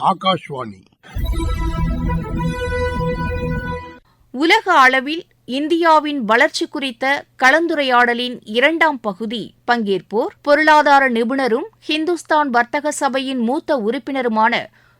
ஆகாஷ்வாணி. உலக அளவில் இந்தியாவின் வளர்ச்சி குறித்த கலந்துரையாடலின் இரண்டாம் பகுதி பங்கேற்போர். பொருளாதார நிபுணரும் ஹிந்துஸ்தான் வர்த்தக சபையின் மூத்த உறுப்பினருமான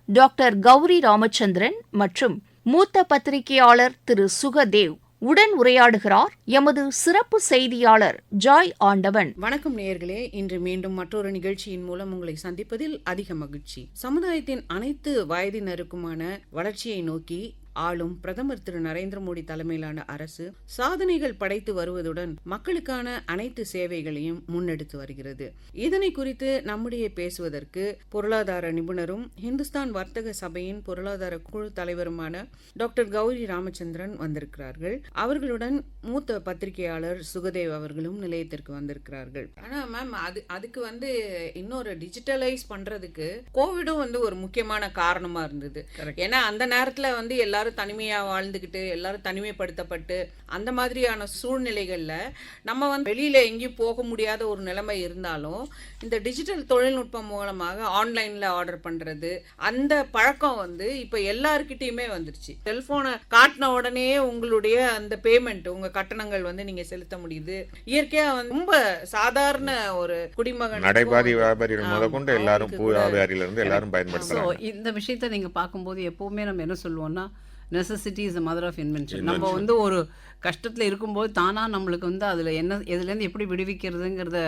டாக்டர் கௌரி ராமச்சந்திரன் மற்றும் மூத்த பத்திரிகையாளர் திரு சுகதேவ். உடன் உரையாடுகிறார் எமது சிறப்பு செய்தியாளர் ஜாய் ஆண்டவன். வணக்கம் நேயர்களே. இன்று மீண்டும் மற்றொரு நிகழ்ச்சியின் மூலம் உங்களை சந்திப்பதில் அதிக மகிழ்ச்சி. சமுதாயத்தின் அனைத்து வயதினருக்குமான வளர்ச்சியை நோக்கி ஆளும் பிரதமர் திரு. நரேந்திர மோடி தலைமையிலான அரசு சாதனைகள் படைத்து வருவதுடன் மக்களுக்கான அனைத்து சேவைகளையும் முன்னெடுத்து வருகிறது. இதனை குறித்து நம்முடைய பேசுவதற்கு பொருளாதார நிபுணரும் ஹிந்துஸ்தான் வர்த்தக சபையின் பொருளாதார குழு தலைவருமான டாக்டர் கௌரி ராமச்சந்திரன் வந்திருக்கிறார்கள். அவர்களுடன் மூத்த பத்திரிகையாளர் சுகதேவ் அவர்களும் நிலையத்திற்கு வந்திருக்கிறார்கள். ஆனா மேம் அது அதுக்கு வந்து இன்னொரு டிஜிட்டலைஸ் பண்றதுக்கு கோவிடும் வந்து ஒரு முக்கியமான காரணமா இருந்தது. ஏன்னா அந்த நேரத்துல வந்து எல்லாரும் தனிமையா வாழ்ந்துகிட்டு எல்லாரும் தனிமைப்படுத்தப்பட்டு அந்த மாதிரியான சூழ்நிலைகள்ல நம்ம வந்து வெளியில எங்கேயும் போக முடியாத ஒரு நிலைமை இருந்தாலும் இந்த டிஜிட்டல் தொழில்நுட்பம் மூலமாக ஆன்லைன்ல ஆர்டர் பண்றது அந்த பழக்கம் வந்து இப்ப எல்லாருக்கிட்டையுமே வந்துருச்சு. செல்போனை காட்டின உடனே உங்களுடைய அந்த பேமெண்ட் உங்க கட்டணங்கள் வந்து நீங்க செலுத்த முடியுது. இயற்கையா வந்து ரொம்ப சாதாரண ஒரு குடிமகன் நடைபாதை வியாபாரிகள் முத கொண்டு ஆமா, எல்லாரும் பூ கூட வியாபாரியில இருந்து எல்லாரும் ஸோ பயன்படுத்துறாங்க இந்த விஷயத்தை நீங்கள் பார்க்கும்போது எப்போவுமே நம்ம என்ன சொல்லுவோம்னா necessity is mother of invention நம்ம வந்து ஒரு கஷ்டத்தில் இருக்கும்போது தானாக நம்மளுக்கு வந்து அதில் என்ன இதுலேருந்து எப்படி விடுவிக்கிறதுங்கிறத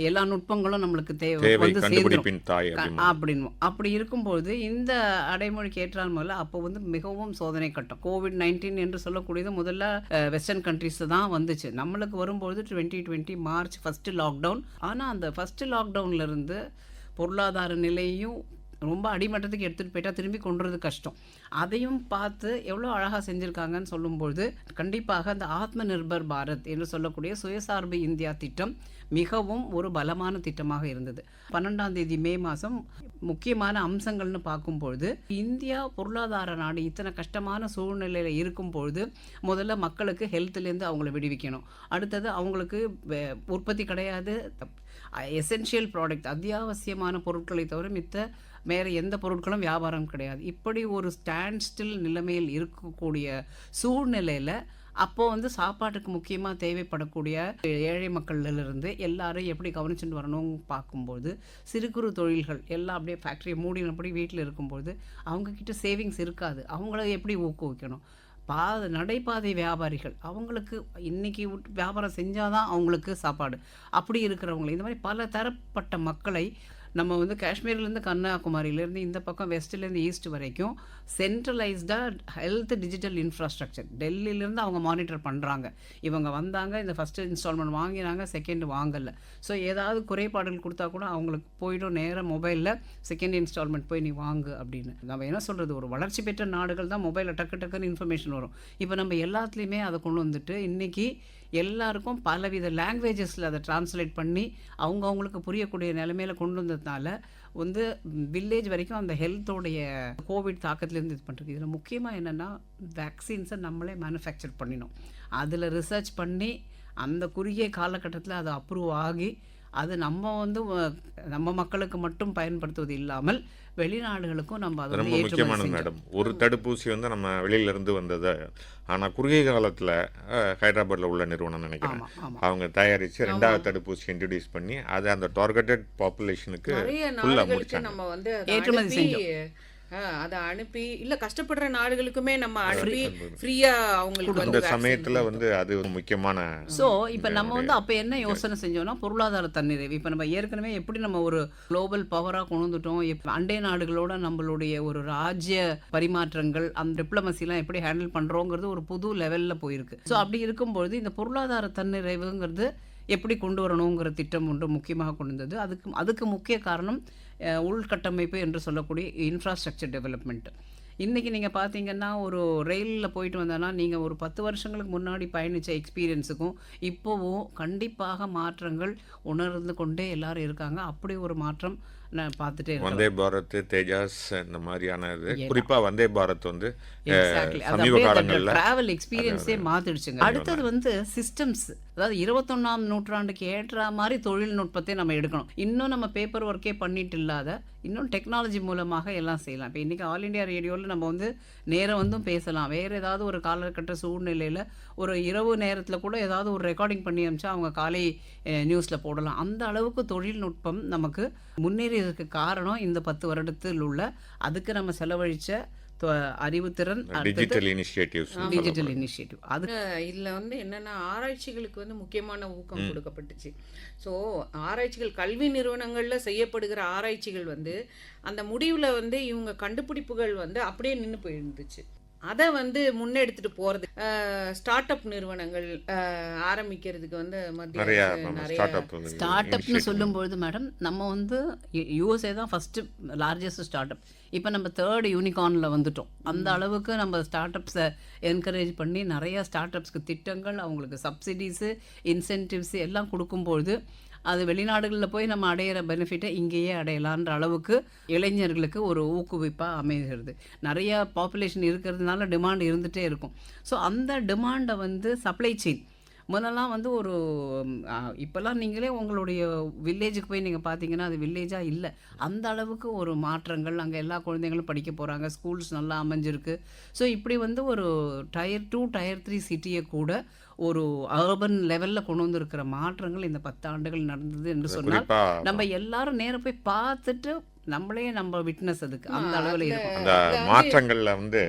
எல்லா நுட்பங்களும் நம்மளுக்கு தேவை. வந்து க- அப்படின்னு அப்படி இருக்கும்போது இந்த அடைமொழிக்கு ஏற்றால் முதல்ல அப்போ வந்து மிகவும் சோதனை கட்டம். கோவிட் நைன்டீன் என்று சொல்லக்கூடியது முதல்ல வெஸ்டர்ன் கண்ட்ரிஸ் தான் வந்துச்சு. நம்மளுக்கு வரும்போது twenty twenty March first lockdown ஆனால் அந்த ஃபஸ்ட்டு லாக்டவுன்ல இருந்து பொருளாதார நிலையும் ரொம்ப அடிமட்டத்துக்கு எடுத்துகிட்டு போயிட்டா திரும்பி கொண்டுறது கஷ்டம். அதையும் பார்த்து எவ்வளோ அழகாக செஞ்சுருக்காங்கன்னு சொல்லும்பொழுது கண்டிப்பாக அந்த ஆத்ம நிர்பர் பாரத் என்று சொல்லக்கூடிய சுயசார்பு இந்தியா திட்டம் மிகவும் ஒரு பலமான திட்டமாக இருந்தது. பன்னெண்டாம் தேதி மே மாதம் முக்கியமான அம்சங்கள்னு பார்க்கும்பொழுது இந்தியா பொருளாதார நாடு இத்தனை கஷ்டமான சூழ்நிலையில் இருக்கும் பொழுது முதல்ல மக்களுக்கு ஹெல்த்லேருந்து அவங்கள விடுவிக்கணும். அடுத்தது அவங்களுக்கு உற்பத்தி கிடையாது. எசென்ஷியல் ப்ராடக்ட் அத்தியாவசியமான பொருட்களை தவிர மித்த வேறு எந்த பொருட்களும் வியாபாரம் கிடையாது. இப்படி ஒரு ஸ்டாண்ட் ஸ்டில் நிலைமையில் இருக்கக்கூடிய சூழ்நிலையில் அப்போது வந்து சாப்பாட்டுக்கு முக்கியமாக தேவைப்படக்கூடிய ஏழை மக்கள்லேருந்து எல்லாரும் எப்படி கவனிச்சுட்டு வரணும்னு பார்க்கும்போது சிறு குறு தொழில்கள் எல்லாம் அப்படியே ஃபேக்ட்ரியை மூடினபடி வீட்டில் இருக்கும்போது அவங்கக்கிட்ட சேவிங்ஸ் இருக்காது. அவங்கள எப்படி ஊக்குவிக்கணும்? பா நடைபாதை வியாபாரிகள் அவங்களுக்கு இன்றைக்கி வியாபாரம் செஞ்சால் தான் அவங்களுக்கு சாப்பாடு. அப்படி இருக்கிறவங்களை இந்த மாதிரி பல தரப்பட்ட மக்களை நம்ம வந்து காஷ்மீர்லேருந்து கன்னியாகுமரியிலேருந்து இந்த பக்கம் வெஸ்ட்லேருந்து ஈஸ்ட் வரைக்கும் சென்ட்ரலைஸ்டாக ஹெல்த் டிஜிட்டல் இன்ஃப்ராஸ்ட்ரக்சர். டெல்லியிலேருந்து அவங்க மானிட்டர் பண்ணுறாங்க இவங்க வந்தாங்க இந்த ஃபஸ்ட்டு இன்ஸ்டால்மெண்ட் வாங்கினாங்க செகண்ட் வாங்கலை. ஸோ ஏதாவது குறைபாடுகள் கொடுத்தா கூட அவங்களுக்கு போய்டும் நேராக மொபைலில் செகண்ட் இன்ஸ்டால்மெண்ட் போய் நீ வாங்கு அப்படின்னு. நம்ம என்ன சொல்கிறது ஒரு வளர்ச்சி பெற்ற நாடுகள் தான் மொபைலில் டக்கு டக்குன்னு இன்ஃபர்மேஷன் வரும். இப்போ நம்ம எல்லாத்துலேயுமே அதை கொண்டு வந்துட்டு இன்றைக்கி எல்லாருக்கும் பலவித லாங்குவேஜஸில் அதை டிரான்ஸ்லேட் பண்ணி அவங்கவுங்களுக்கு புரியக்கூடிய நிலைமையில கொண்டு வந்ததுனால வந்து வில்லேஜ் வரைக்கும் அந்த ஹெல்த்தோடைய கோவிட் தாக்கத்துலேருந்து இது பண்ணுறது இதில் முக்கியமாக என்னென்னா வேக்சின்ஸை நம்மளே மேனுஃபேக்சர் பண்ணினோம் அதில் ரிசர்ச் பண்ணி அந்த குறுகிய காலகட்டத்தில் அது அப்ரூவ் ஆகி அது நம்ம வந்து நம்ம மக்களுக்கு மட்டும் பயன்படுத்துவது இல்லாமல் வெளிநாடுகளுக்கும் நம்ம அதை ரொம்ப முக்கியமானது. மேடம். ஒரு தடுப்பூசி வந்து நம்ம வெளியில இருந்து வந்தது. ஆனா குறுகிய காலத்துல அஹ், ஹைதராபாத்ல உள்ள நிறுவனம் நினைக்கிறேன். அவங்க தயாரிச்சு ரெண்டாவது தடுப்பூசி இன்ட்ரடியூஸ் பண்ணி அதை அந்த டார்கெட்டட் பாப்புலேஷனுக்கு நிறைய ஃபுல்லா நாடுகளுக்கு முடிச்சாங்க. நம்ம வந்து அதை ஏற்றுமதி அதை அனுப்பி இல்ல கஷ்டப்படுற நாடுகளுக்குமே நம்ம அனுப்பி ஃப்ரீயா அவங்களுக்கு அந்த சமயத்துல வந்து அது ஒரு முக்கியமான ஸோ இப்போ நம்ம வந்து அப்போ என்ன யோசனை செஞ்சோம்னா பொருளாதார தன்னிறைவு. இப்போ நம்ம ஏற்கனவே எப்படி நம்ம ஒரு குளோபல் பவராக கொண்டு வந்துட்டோம். இப்போ அண்டை நாடுகளோட நம்மளுடைய ஒரு ராஜ்ய பரிமாற்றங்கள் அந்த டிப்ளமசிலாம் எப்படி ஹேண்டில் பண்ணுறோங்கிறது ஒரு புது லெவலில் போயிருக்கு. ஸோ அப்படி இருக்கும்பொழுது இந்த பொருளாதார தன்னிறைவுங்கிறது எப்படி கொண்டு வரணுங்கிற திட்டம் ஒன்று முக்கியமாக கொண்டு வந்தது. அதுக்கு அதுக்கு முக்கிய காரணம் உள்கட்டமைப்பு என்று சொல்லக்கூடிய இன்ஃப்ராஸ்ட்ரக்சர் டெவலப்மெண்ட் இன்றைக்கி நீங்கள் பார்த்தீங்கன்னா ஒரு ரயிலில் போயிட்டு வந்தோன்னா நீங்கள் ஒரு பத்து வருஷங்களுக்கு முன்னாடி பயணித்த எக்ஸ்பீரியன்ஸுக்கும் இப்போவும் கண்டிப்பாக மாற்றங்கள் உணர்ந்து கொண்டே எல்லாரும் இருக்காங்க. அப்படி ஒரு மாற்றம் நான் பார்த்துட்டே வந்தே பாரத் தேஜாஸ் இந்த மாதிரியான இது. எல்லாம். குறிப்பா வந்தே பாரத் வந்து சமீப காலங்கள்ல டிராவல் எக்ஸ்பீரியன்ஸே மாத்திடுச்சுங்க. அடுத்தது வந்து சிஸ்டம்ஸ் அதாவது இருபத்தொன்னாம் நூற்றாண்டுக்கு ஏற்ற மாதிரி தொழில்நுட்பத்தை நம்ம எடுக்கணும். இன்னும் நம்ம பேப்பர் ஒர்க்கே பண்ணிட்டு இல்லாத இன்னும் டெக்னாலஜி மூலமாக எல்லாம் செய்யலாம். இப்போ இன்றைக்கி ஆல் இண்டியா ரேடியோவில் நம்ம வந்து நேரம் வந்தும் பேசலாம். வேறு ஏதாவது ஒரு காலகட்ட சூழ்நிலையில் ஒரு இரவு நேரத்தில் கூட ஏதாவது ஒரு ரெக்கார்டிங் பண்ணி அமிச்சா அவங்க காலை நியூஸில் போடலாம். அந்த அளவுக்கு தொழில்நுட்பம் நமக்கு முன்னேறியதற்கு காரணம் இந்த பத்து வருடத்தில் உள்ள அதுக்கு நம்ம செலவழித்த அறிவுத்திறன் டிஜிட்டல் இனிஷியேட்டிவ்ஸ் டிஜிட்டல் இனிஷியேட்டிவ் அது இதில் வந்து என்னென்னா ஆராய்ச்சிகளுக்கு வந்து முக்கியமான ஊக்கம் கொடுக்கப்பட்டுச்சு. ஸோ ஆராய்ச்சிகள் கல்வி நிறுவனங்களில் செய்யப்படுகிற ஆராய்ச்சிகள் வந்து அந்த முடிவில் வந்து இவங்க கண்டுபிடிப்புகள் வந்து அப்படியே நின்று போயிருந்துச்சு. அதை வந்து முன்னெடுத்துட்டு போகிறது ஸ்டார்ட் அப் நிறுவனங்கள் ஆரம்பிக்கிறதுக்கு வந்து மத்திய நிறைய அரசு நிறைய ஸ்டார்ட் அப் ஸ்டார்ட் அப்னு சொல்லும்பொழுது மேடம் நம்ம வந்து யூஎஸ்ஏ தான் ஃபஸ்ட்டு லார்ஜஸ்ட் ஸ்டார்ட் அப் இப்போ நம்ம தேர்ட் யூனிகார்னில் வந்துட்டோம். அந்த அளவுக்கு நம்ம ஸ்டார்ட் அப்ஸை என்கரேஜ் பண்ணி நிறைய ஸ்டார்ட் அப்ஸ்க்கு திட்டங்கள் அவங்களுக்கு சப்சிடிஸு இன்சென்டிவ்ஸ் எல்லாம் கொடுக்கும்பொழுது அது வெளிநாடுகளில் போய் நம்ம அடையிற பெனிஃபிட்டை இங்கேயே அடையலான்ற அளவுக்கு இளைஞர்களுக்கு ஒரு ஊக்குவிப்பாக அமைகிறது. நிறைய பாப்புலேஷன் இருக்கிறதுனால டிமாண்ட் இருந்துகிட்டே இருக்கும். ஸோ அந்த டிமாண்டை வந்து சப்ளை செயின் முதல்லாம் வந்து ஒரு இப்போல்லாம் நீங்களே உங்களுடைய வில்லேஜுக்கு போய் நீங்கள் பார்த்தீங்கன்னா அது வில்லேஜாக இல்லை. அந்த அளவுக்கு ஒரு மாற்றங்கள் அங்கே எல்லா குழந்தைங்களும் படிக்க போகிறாங்க ஸ்கூல்ஸ் நல்லா அமைஞ்சிருக்கு. ஸோ இப்படி வந்து ஒரு டயர் டூ டயர் த்ரீ சிட்டியை கூட ஒரு அர்பன் லெவலில் கொண்டு வந்திருக்கிற மாற்றங்கள் இந்த பத்து ஆண்டுகள் நடந்தது என்று சொன்னால் நம்ம எல்லாரும் நேரா போய் பார்த்துட்டு நம்மளே நம்ம விட்னஸ் அதுக்கு அந்த அளவில் இருக்கும். அந்த மாற்றங்கள்ல வந்து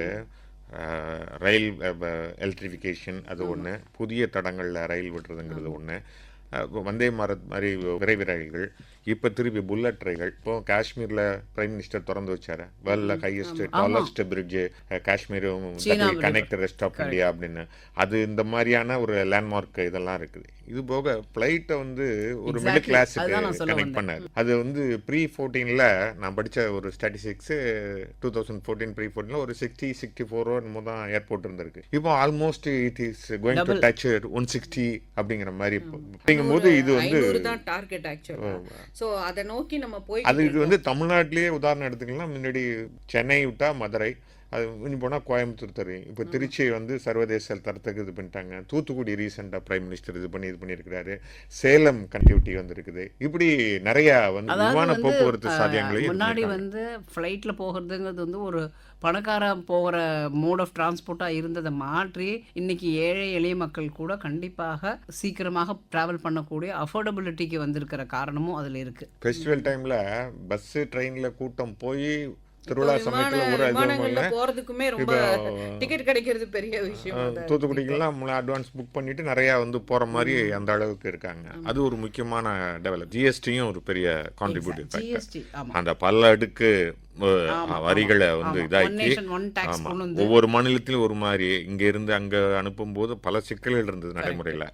ரயில் எலக்ட்ரிஃபிகேஷன் அது ஒன்று புதிய தடங்களில் ரயில் விடுறதுங்கிறது ஒன்று வந்தே பாரத் மாதிரி விரைவு ரயில்கள் இப்போ திருப்பி புல்லட் ரயில்கள் இப்போ காஷ்மீரில் பிரைம் மினிஸ்டர் திறந்து வச்சாரு. வேர்ல்ட்ல ஹையஸ்ட் டாலஸ்ட் பிரிட்ஜ் காஷ்மீரும் கனெக்ட் ரெஸ்ட் ஆஃப் இந்தியா அப்படின்னு. அது இந்த மாதிரியான ஒரு லேண்ட்மார்க் இதெல்லாம் இருக்குது. இது போக ஃப்ளைட்டை வந்து ஒரு மிடில். கிளாஸுக்கு கனெக்ட். பண்ணாரு. அது வந்து ப்ரீ ஃபோர்டீனில் நான் படித்த ஒரு statistics two thousand fourteen pre ஃபோர்டீனில் ஒரு சிக்ஸ்டி சிக்ஸ்டி ஃபோரோ என்னமோ தான் ஏர்போர்ட் இருந்திருக்கு. இப்போ almost it is going to. Touch one sixty அப்படிங்கிற மாதிரி. அப்படிங்கும்போது இது வந்து தான் டார்கெட் ஆக்சுவலாக ஸோ அதை நோக்கி நம்ம போய் அது இது வந்து தமிழ்நாட்டிலேயே உதாரணம் எடுத்துக்கலாம். முன்னாடி சென்னை விட்டா மதுரை அது இன்னும் போனால் கோயம்புத்தூர் தெரியும். இப்போ திருச்சி வந்து சர்வதேச தரத்துக்கு இது பண்ணிட்டாங்க. தூத்துக்குடி ரீசெண்டாக பிரைம் மினிஸ்டர் இது பண்ணி இது பண்ணியிருக்கிறாரு. சேலம் கனெக்டிவிட்டி வந்திருக்குது. இப்படி நிறைய வந்து விமான போக்குவரத்து சாத்தியங்களையும் முன்னாடி வந்து ஃப்ளைட்டில் போகிறதுங்கிறது வந்து ஒரு பணக்கார போகிற மோட் ஆஃப் டிரான்ஸ்போர்ட்டாக இருந்ததை மாற்றி இன்னைக்கு ஏழை எளிய மக்கள் கூட கண்டிப்பாக சீக்கிரமாக ட்ராவல் பண்ணக்கூடிய அஃபோர்டபிலிட்டிக்கு வந்திருக்கிற காரணமும் அதில் இருக்குது ஃபெஸ்டிவல் டைம்ல பஸ் ட்ரெயின்ல கூட்டம் போய் திருவிழா சமயத்துல ஒரு இது போறதுக்குமே ரொம்ப டிக்கெட் கிடைக்கிறது பெரிய விஷயம் தூத்துக்குடிக்கெல்லாம் முன்னே அட்வான்ஸ் புக் பண்ணிட்டு நிறைய வந்து போற மாதிரி அந்த அளவுக்கு இருக்காங்க. அது ஒரு முக்கியமான டெவலப் ஜிஎஸ்டியும் ஒரு பெரிய கான்ட்ரிபியூட்டிவ் அந்த பல அடுக்கு வரிகளை வந்து இதாக்கி ஒவ்வொரு மாநிலத்திலும் ஒரு மாதிரி. இங்க இருந்து அங்க அனுப்பும்போது பல சிக்கல்கள் இருந்தது நடைமுறையில.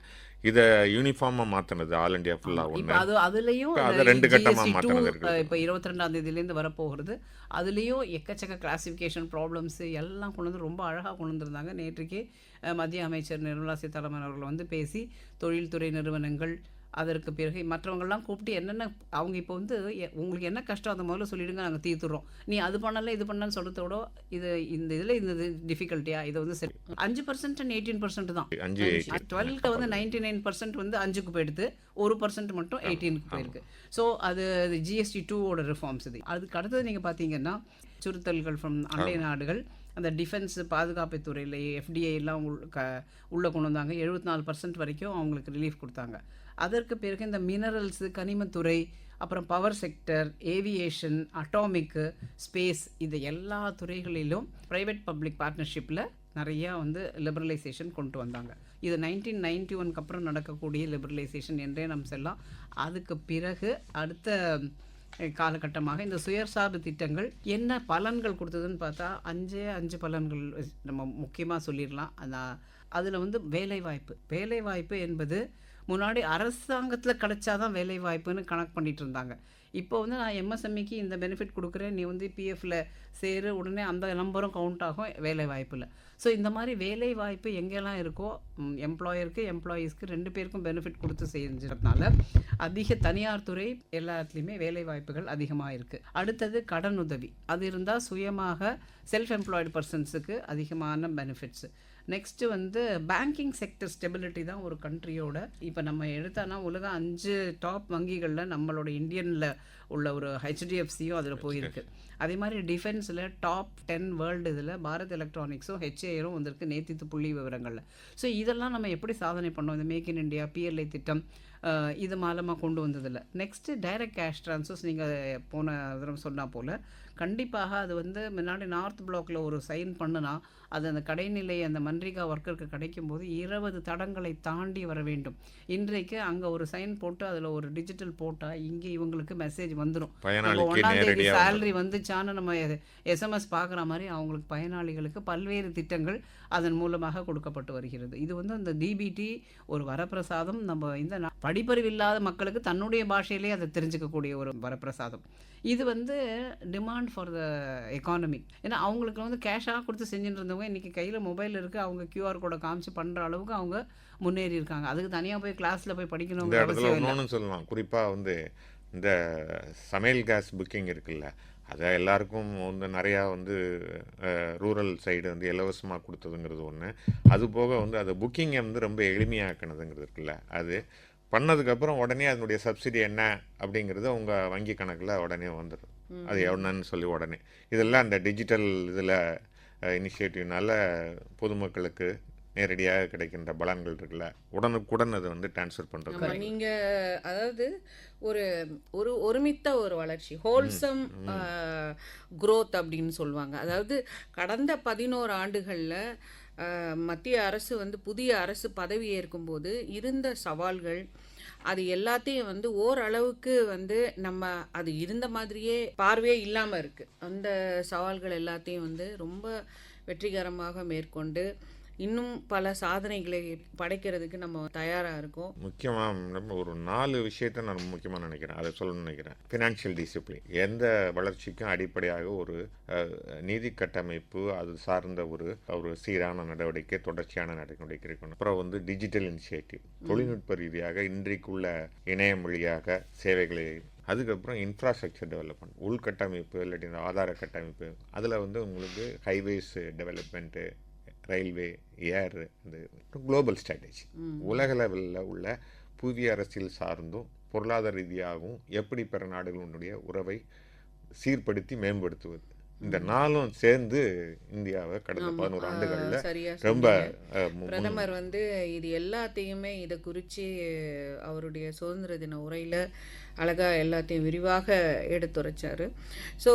இதை யூனிஃபார்மா மாத்தினது ஆல் இண்டியா ஃபுல்லா இப்போ ஒண்ணு. அது அதுலேயும் இப்ப அது ரெண்டு கட்டமா மாத்துனது இப்போ. இருபத்தி ரெண்டாம் தேதியிலேருந்து வரப்போகிறது. அதுலேயும் எக்கச்சக்க கிளாசிஃபிகேஷன் ப்ராப்ளம்ஸு எல்லாம் கொண்டு வந்து ரொம்ப அழகாக கொண்டு வந்திருந்தாங்க. நேற்றுக்கு மத்திய அமைச்சர் நிர்மலா சீதாராமன் அவர்கள் வந்து பேசி தொழில்துறை நிறுவனங்கள் அதற்கு பிறகு மற்றவங்கெல்லாம் கூப்பிட்டு என்னென்ன அவங்க இப்போ வந்து உங்களுக்கு என்ன கஷ்டம் அந்த முதல்ல சொல்லிடுங்க நாங்கள் தீர்த்துறோம் நீ அது பண்ணல இது பண்ணலன்னு சொல்கிறதோட இது இந்த இதில் இந்த டிஃபிகல்ட்டியா இதை வந்து சரி. அஞ்சு பர்சன்ட் அண்ட் எயிட்டீன் பர்சன்ட் தான். அஞ்சு டுவெல்த்து வந்து நைன்டி நைன் பர்சன்ட் வந்து அஞ்சுக்கு போயிடுது. ஒரு பர்சன்ட் மட்டும் எயிட்டீனுக்கு போயிருக்கு. ஸோ அது ஜிஎஸ்டி டூவோட ரிஃபார்ம்ஸ் இது. அதுக்கு அடுத்தது நீங்கள் பார்த்தீங்கன்னா சுறுத்தல்கள் ஃப்ரம் அண்டை நாடுகள். அந்த டிஃபென்ஸ் பாதுகாப்பு துறையில் எஃப்டிஐலாம் உள் க உள்ளே கொண்டு வந்தாங்க. எழுபத்தி நாலு பர்சன்ட் வரைக்கும் அவங்களுக்கு ரிலீஃப் கொடுத்தாங்க. அதற்கு பிறகு இந்த மினரல்ஸு கனிமத்துறை அப்புறம் power sector aviation atomic space இது எல்லா துறைகளிலும் ப்ரைவேட் பப்ளிக் பார்ட்னர்ஷிப்பில் நிறையா வந்து லிபரலைசேஷன் கொண்டு வந்தாங்க. இது நைன்டீன் நைன்டி ஒன்க்கு அப்புறம் நடக்கக்கூடிய லிபரலைசேஷன் என்றே நம்ம சொல்லலாம். அதுக்கு பிறகு அடுத்த காலகட்டமாக இந்த சுயசார்பு திட்டங்கள் என்ன பலன்கள் கொடுத்ததுன்னு பார்த்தா அஞ்சே அஞ்சு பலன்கள் நம்ம முக்கியமாக சொல்லிடலாம். அந்த அதில் வந்து வேலைவாய்ப்பு. வேலைவாய்ப்பு என்பது முன்னாடி அரசாங்கத்தில் கிடைச்சாதான் வேலை வாய்ப்புன்னு கணக்கு பண்ணிகிட்டு இருந்தாங்க. இப்போ வந்து நான் எம்எஸ்எம்இக்கு இந்த பெனிஃபிட் கொடுக்குறேன். நீ வந்து பிஎஃப்ல சேரு உடனே அந்த நம்பரும் கவுண்ட் ஆகும் வேலை வாய்ப்பில் ஸோ இந்த மாதிரி வேலை வாய்ப்பு எங்கெல்லாம் இருக்கோ எம்ப்ளாயருக்கு எம்ப்ளாயீஸ்க்கு ரெண்டு பேருக்கும் பெனிஃபிட் கொடுத்து செஞ்சதுனால அதிக தனியார் துறை எல்லாத்துலேயுமே வேலை வாய்ப்புகள் அதிகமாக இருக்குது அடுத்தது கடன் உதவி அது இருந்தால் சுயமாக செல்ஃப் எம்ப்ளாய்டு பர்சன்ஸுக்கு அதிகமான பெனிஃபிட்ஸ் நெக்ஸ்ட்டு வந்து பேங்கிங் செக்டர் ஸ்டெபிலிட்டி தான் ஒரு கண்ட்ரியோட இப்போ நம்ம எடுத்தானா உலக அஞ்சு டாப் வங்கிகளில் நம்மளோட இந்தியனில் உள்ள ஒரு ஹெச்டிஎஃப்சியும் அதில் போயிருக்கு. அதே மாதிரி டிஃபென்ஸில் டாப் டென் வேர்ல்டு இதில் பாரத் எலக்ட்ரானிக்ஸும் ஹெச்ஏரும் வந்திருக்கு நேத்தித்து புள்ளி விவரங்களில். ஸோ இதெல்லாம் நம்ம எப்படி சாதனை பண்ணோம்? இந்த மேக் இன் இந்தியா பிஎல்ஐ திட்டம் இது மூலமாக கொண்டு வந்ததில்ல. நெக்ஸ்ட்டு டைரக்ட் கேஷ் ட்ரான்ஸ்ஃபர்ஸ் நீங்கள் போன தடவை சொன்னா போல் கண்டிப்பாக அது வந்து முன்னாடி நார்த் பிளாக்ல ஒரு சைன் பண்ணுனா அது அந்த கடைநிலை அந்த மன்ரிகா ஒர்க்கருக்கு கிடைக்கும் போது இருபது தடங்களை தாண்டி வர வேண்டும். இன்றைக்கு அங்கே ஒரு சைன் போட்டு அதில் ஒரு டிஜிட்டல் போட்டால் இங்கே இவங்களுக்கு மெசேஜ் வந்துடும் பயனாளிக்கு ஒன்றாம் தேதி நேரடியாக சேலரி வந்துச்சான்னு நம்ம எஸ்எம்எஸ் பார்க்குற மாதிரி அவங்களுக்கு பயனாளிகளுக்கு பல்வேறு திட்டங்கள் அதன் மூலமாக கொடுக்கப்பட்டு வருகிறது. இது வந்து அந்த டிபிடி ஒரு வரப்பிரசாதம். நம்ம இந்த நா- படிப்பறிவு இல்லாத மக்களுக்கு தன்னுடைய பாஷையிலே அதை தெரிஞ்சுக்கக்கூடிய ஒரு வரப்பிரசாதம். இது வந்து டிமாண்ட் ஃபார் த எக்கானமி ஏன்னா அவங்களுக்கு வந்து கேஷாக கொடுத்து செஞ்சுட்டு இருந்தவங்க இன்றைக்கி கையில் மொபைல் இருக்குது அவங்க கியூஆர் கோடை காமிச்சு பண்ணுற அளவுக்கு அவங்க முன்னேறி இருக்காங்க. அதுக்கு தனியாக போய் கிளாஸில் போய் இடத்துல அவசியம் சொல்லலாம். குறிப்பாக வந்து இந்த சமையல் கேஸ் புக்கிங் இருக்குல்ல அதை எல்லாருக்கும் வந்து நிறையா வந்து ரூரல் சைடு வந்து இலவசமாக கொடுத்ததுங்கிறது ஒன்று அது போக வந்து அது புக்கிங்கை வந்து ரொம்ப எளிமையாக்கினதுங்கிறது இருக்குல்ல அது பண்ணதுக்கப்புறம் உடனே அதனுடைய சப்சிடி என்ன அப்படிங்கிறது உங்கள் வங்கி கணக்கில் உடனே வந்துடும் அது எவ்வளோன்னு சொல்லி உடனே. இதெல்லாம் அந்த டிஜிட்டல் இதில் இனிஷியேட்டிவ்னால பொதுமக்களுக்கு நேரடியாக கிடைக்கின்ற பலன்கள் இருக்குல்ல உடனுக்குடன் அதை வந்து ட்ரான்ஸ்ஃபர் பண்ணுறது ஆமா, நீங்க அதாவது ஒரு ஒரு ஒருமித்த ஒரு வளர்ச்சி ஹோல்சம் growth அப்படின்னு சொல்லுவாங்க. அதாவது கடந்த பதினோரு ஆண்டுகளில் மத்திய அரசு வந்து புதிய அரசு பதவி ஏற்கும்போது இருந்த சவால்கள் அது எல்லாத்தையும் வந்து ஓரளவுக்கு வந்து நம்ம அது இருந்த மாதிரியே பார்வையே இல்லாமல் இருக்குது அந்த சவால்கள் எல்லாத்தையும் வந்து ரொம்ப வெற்றிகரமாக மேற்கொண்டு இன்னும் பல சாதனைகளை படைக்கிறதுக்கு நம்ம தயாராக இருக்கோம். முக்கியமாக நம்ம ஒரு நாலு விஷயத்தை நான் முக்கியமாக நினைக்கிறேன். அதை சொல்லணும்னு நினைக்கிறேன். ஃபினான்ஷியல் டிசிப்ளின் எந்த வளர்ச்சிக்கும் அடிப்படையாக ஒரு நிதி கட்டமைப்பு அது சார்ந்த ஒரு ஒரு சீரான நடவடிக்கை தொடர்ச்சியான நடவடிக்கை இருக்கணும் அப்புறம் வந்து டிஜிட்டல் இனிஷியேட்டிவ் தொழில்நுட்ப ரீதியாக இன்றைக்குள்ள இணையம் வழியாக சேவைகளை அதுக்கப்புறம் இன்ஃப்ராஸ்ட்ரக்சர் டெவலப்மெண்ட் உள்கட்டமைப்பு இல்லாட்டி இந்த ஆதார கட்டமைப்பு. அதில் வந்து உங்களுக்கு ஹைவேஸ் டெவலப்மெண்ட்டு ரயில்வே ஏர் இந்த குளோபல் ஸ்ட்ராட்டஜி. உலக லெவலில் உள்ள புதிய அரசியல் சார்ந்தும் பொருளாதார ரீதியாகவும் எப்படி பிற நாடுகளுடைய உறவை சீர்படுத்தி மேம்படுத்துவது? இந்த நாளும் சேர்ந்து இந்தியாவை கடந்த பதினோரு ஆண்டுகளில் ரொம்ப பிரதமர் வந்து இது எல்லாத்தையுமே இதை குறித்து அவருடைய சுதந்திர தின உரையில் அழகாக எல்லாத்தையும் விரிவாக எடுத்துரைச்சார். ஸோ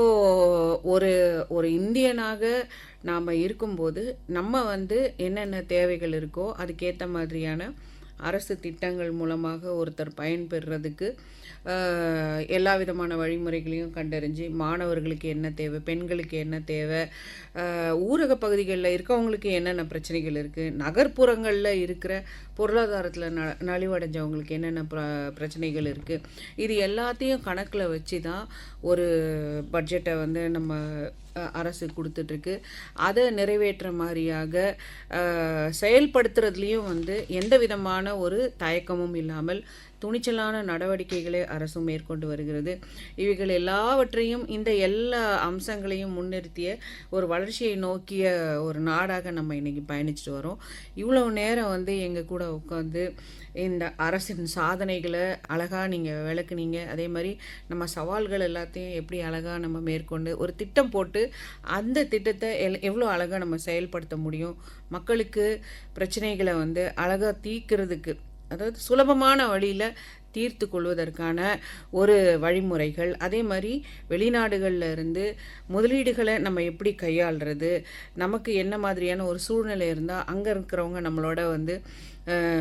ஒரு ஒரு இந்தியனாக நாம் இருக்கும்போது நம்ம வந்து என்னென்ன தேவைகள் இருக்கோ அதுக்கேற்ற மாதிரியான அரசு திட்டங்கள் மூலமாக ஒருத்தர் பயன்பெறுறதுக்கு எல்லா விதமான வழிமுறைகளையும் கண்டறிஞ்சு மாணவர்களுக்கு என்ன தேவை பெண்களுக்கு என்ன தேவை ஊரக பகுதிகளில் இருக்கவங்களுக்கு என்னென்ன பிரச்சனைகள் இருக்குது நகர்ப்புறங்களில் இருக்கிற பொருளாதாரத்தில் ந நலிவடைஞ்சவங்களுக்கு என்னென்ன பிர பிரச்சனைகள் இருக்குது இது எல்லாத்தையும் கணக்கில் வச்சு தான் ஒரு பட்ஜெட்டை வந்து நம்ம அரசு கொடுத்துட்ருக்கு. அதை நிறைவேற்ற மாதிரியாக செயல்படுத்துறதுலேயும் வந்து எந்த விதமான ஒரு தயக்கமும் இல்லாமல் துணிச்சலான நடவடிக்கைகளை அரசு மேற்கொண்டு வருகிறது. இவைகள் எல்லாவற்றையும் இந்த எல்லா அம்சங்களையும் முன்னிறுத்திய ஒரு வளர்ச்சியை நோக்கிய ஒரு நாடாக நம்ம இன்னைக்கு பயணிச்சுட்டு வரோம். இவ்வளவு நேரம் வந்து எங்கள் கூட உட்காந்து இந்த அரசின் சாதனைகளை அழகாக நீங்கள் விளக்குனீங்க. அதே மாதிரி நம்ம சவால்கள் எல்லாத்தையும் எப்படி அழகாக நம்ம மேற்கொண்டு ஒரு திட்டம் போட்டு அந்த திட்டத்தை எல் எவ்வளோ அழகாக நம்ம செயல்படுத்த முடியும்? மக்களுக்கு பிரச்சனைகளை வந்து அழகாக தீர்க்கிறதுக்கு அதாவது சுலபமான வழியில் தீர்த்து கொள்வதற்கான ஒரு வழிமுறைகள். அதே மாதிரி வெளிநாடுகளில் இருந்து முதலீடுகளை நம்ம எப்படி கையாளுறது? நமக்கு என்ன மாதிரியான ஒரு சூழ்நிலை இருந்தால் அங்கே இருக்கிறவங்க நம்மளோட வந்து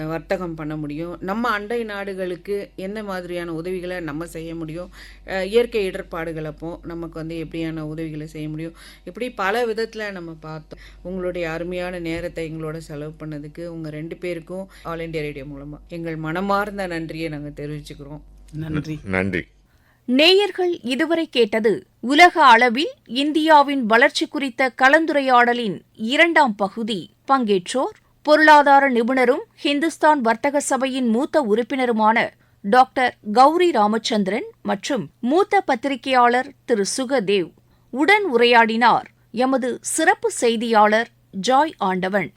வர்த்தகம் பண்ண முடியும். நம்ம அண்டை நாடுகளுக்கு எந்த மாதிரியான உதவிகளை நம்ம செய்ய முடியும்? இயற்கை இடர்பாடுகள் அப்போ நமக்கு வந்து எப்படியான உதவிகளை செய்ய முடியும்? இப்படி பல விதத்தில் நம்ம பார்த்தோம். உங்களுடைய அருமையான நேரத்தை எங்களோட செலவு பண்ணதுக்கு உங்கள் ரெண்டு பேருக்கும் ஆல் இண்டியா ரேடியோ மூலமாக எங்கள் மனமார்ந்த நன்றியை நாங்கள் தெரிவிச்சுக்கிறோம். நன்றி. நன்றி. நேயர்கள் இதுவரை கேட்டது உலக அளவில் இந்தியாவின் வளர்ச்சி குறித்த கலந்துரையாடலின் இரண்டாம் பகுதி. பங்கேற்றோர் பொருளாதார நிபுணரும் ஹிந்துஸ்தான் வர்த்தக சபையின் மூத்த உறுப்பினருமான டாக்டர் கௌரி ராமச்சந்திரன் மற்றும் மூத்த பத்திரிகையாளர் திரு சுகதேவ் உடன் உரையாடினார் எமது சிறப்பு செய்தியாளர் ஜாய் ஆண்டவன்.